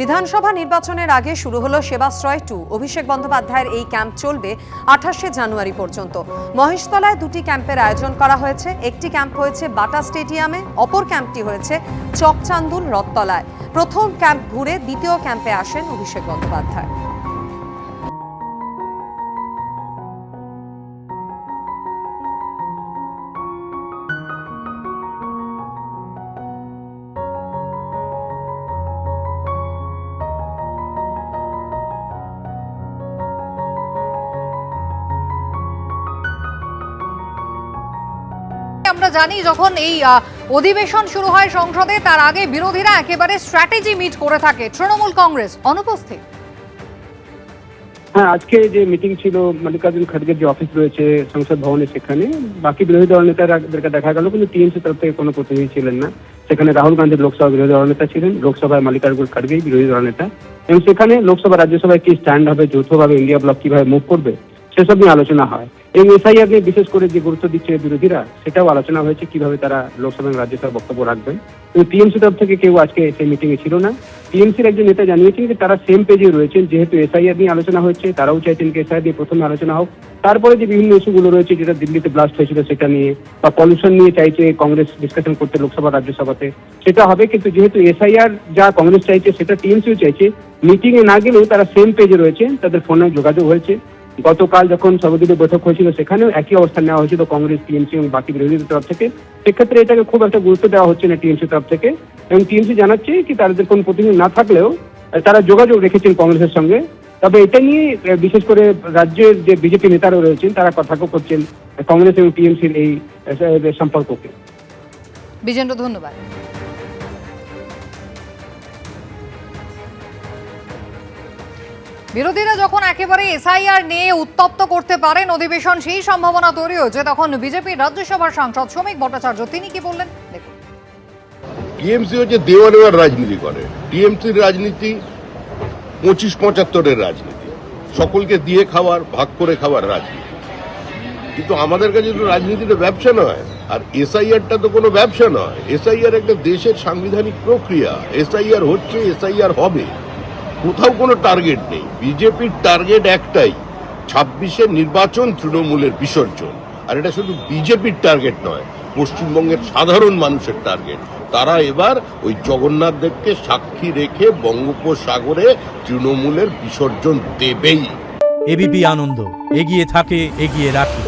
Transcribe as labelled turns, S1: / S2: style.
S1: বিধানসভা নির্বাচনের আগে শুরু হলো সেবাশ্রয় টু। অভিষেক বন্দ্যোপাধ্যায়ের এই ক্যাম্প চলবে আঠাশে জানুয়ারি পর্যন্ত। মহেশতলায় দুটি ক্যাম্পের আয়োজন করা হয়েছে। একটি ক্যাম্প হয়েছে বাটা স্টেডিয়ামে, অপর ক্যাম্পটি হয়েছে চকচান্দুল রথতলায়। প্রথম ক্যাম্প ঘুরে দ্বিতীয় ক্যাম্পে আসেন অভিষেক বন্দ্যোপাধ্যায়।
S2: আমরা জানি যখন এই অধিবেশন শুরু হয় সংসদে, তার আগে বিরোধীরা একেবারে স্ট্র্যাটেজি মিট করে থাকে। তৃণমূল কংগ্রেস, অনুপস্থিত।
S3: হ্যাঁ আজকে যে মিটিং ছিল, মল্লিকার্জুন খড়গের যে অফিস রয়েছে, সংসদ ভবনে সেখানে, বাকি বিরোধী দল নেতাদেরকে দেখা গেল, কিন্তু টিএমসি তরফ থেকে কোনো প্রতিনিধি ছিলেন না। সেখানে রাহুল গান্ধী লোকসভা বিরোধী দল নেতা ছিলেন, লোকসভায় মল্লিকার্জুন খড়গেই বিরোধী দল নেতা। এবং সেখানে লোকসভা, রাজ্যসভায় কি স্ট্যান্ড হবে, যৌথভাবে ইন্ডিয়া ব্লক কীভাবে মুভ করবে সেসব নিয়ে আলোচনা হয়। এবং এসআইআর নিয়ে বিশেষ করে যে গুরুত্ব দিচ্ছে বিরোধীরা, সেটাও আলোচনা হয়েছে কীভাবে তারা লোকসভা এবং রাজ্যসভায় বক্তব্য রাখবেন। কিন্তু টিএমসি তরফ থেকে কেউ আজকে সেই মিটিং এ ছিল না। টিএমসির একজন নেতা জানিয়েছেন যে তারা সেম পেজে রয়েছেন, যেহেতু এসআইআর নিয়ে আলোচনা হচ্ছে, তারাও চাইছেন যে এসআইআর নিয়ে প্রথমে আলোচনা হোক। তারপরে যে বিভিন্ন ইস্যুগুলো রয়েছে, যেটা দিল্লিতে ব্লাস্ট হয়েছিল সেটা নিয়ে বা পলিউশন নিয়ে চাইছে কংগ্রেস ডিসকাশন করতে লোকসভা, রাজ্যসভাতে, সেটা হবে। কিন্তু যেহেতু এসআইআর যা কংগ্রেস চাইছে, সেটা টিএমসিও চাইছে মিটিং এ না গেলেও তারা সেম পেজে রয়েছে, তাদের ফোনে যোগাযোগ হয়েছে। গতকাল যখন সর্বদলীয় বৈঠক হয়েছিল, সেখানেও একই অবস্থান নেওয়া হয়েছিল কংগ্রেস, টিএমসি এবং বাকি বিরোধীদের তরফ থেকে। সেক্ষেত্রে এটাকে খুব একটা গুরুত্ব দেওয়া হচ্ছে না টিএমসি তরফ থেকে। এবং টিএমসি জানাচ্ছে কি, তাদের কোনো প্রতিনিধি না থাকলেও তারা যোগাযোগ রেখেছেন কংগ্রেসের সঙ্গে। তবে এটা নিয়ে বিশেষ করে রাজ্যের যে বিজেপি নেতারা রয়েছেন, তারা কথা করছেন কংগ্রেস এবং টিএমসির এই সম্পর্ককে।
S2: বিজেন্দ্র, ধন্যবাদ। বিরোধীরা যখন একেবারে এসআইআর নিয়ে উত্তপ্ত করতে পারেন, অধিবেশন সেই সম্ভাবনা তৈরি হয়েছে। তখন বিজেপির রাজ্যসভার সাংসদ শ্রমিক ভট্টাচার্য, তিনি কি বললেন? দেখুন।
S4: টিএমসি হচ্ছে দেওয়া নেওয়ার রাজনীতি করে। টিএমসির রাজনীতি পঁচিশ পঁচাত্তরের রাজনীতি। সকলকে দিয়ে খাওয়ার, ভাগ করে খাওয়ার রাজনীতি। কিন্তু আমাদের কাছে তো রাজনীতিটা ব্যবসা নয়। আর এসআইআরটা তো কোনো ব্যবসা নয়। এসআইআর একটা দেশের সাংবিধানিক প্রক্রিয়া। এসআইআর হচ্ছে, এসআইআর হবে। কোথাও কোনো টার্গেট নেই। বিজেপির টার্গেট একটাই ছাব্বিশের নির্বাচন তৃণমূলের বিসর্জন। আর এটা শুধু বিজেপির টার্গেট নয়, পশ্চিমবঙ্গের সাধারণ মানুষের টার্গেট তারা এবার ওই জগন্নাথ দেবকে সাক্ষী রেখে বঙ্গোপসাগরে তৃণমূলের বিসর্জন দেবেই।
S5: এবিপি আনন্দ, এগিয়ে থাকে, এগিয়ে রাখে।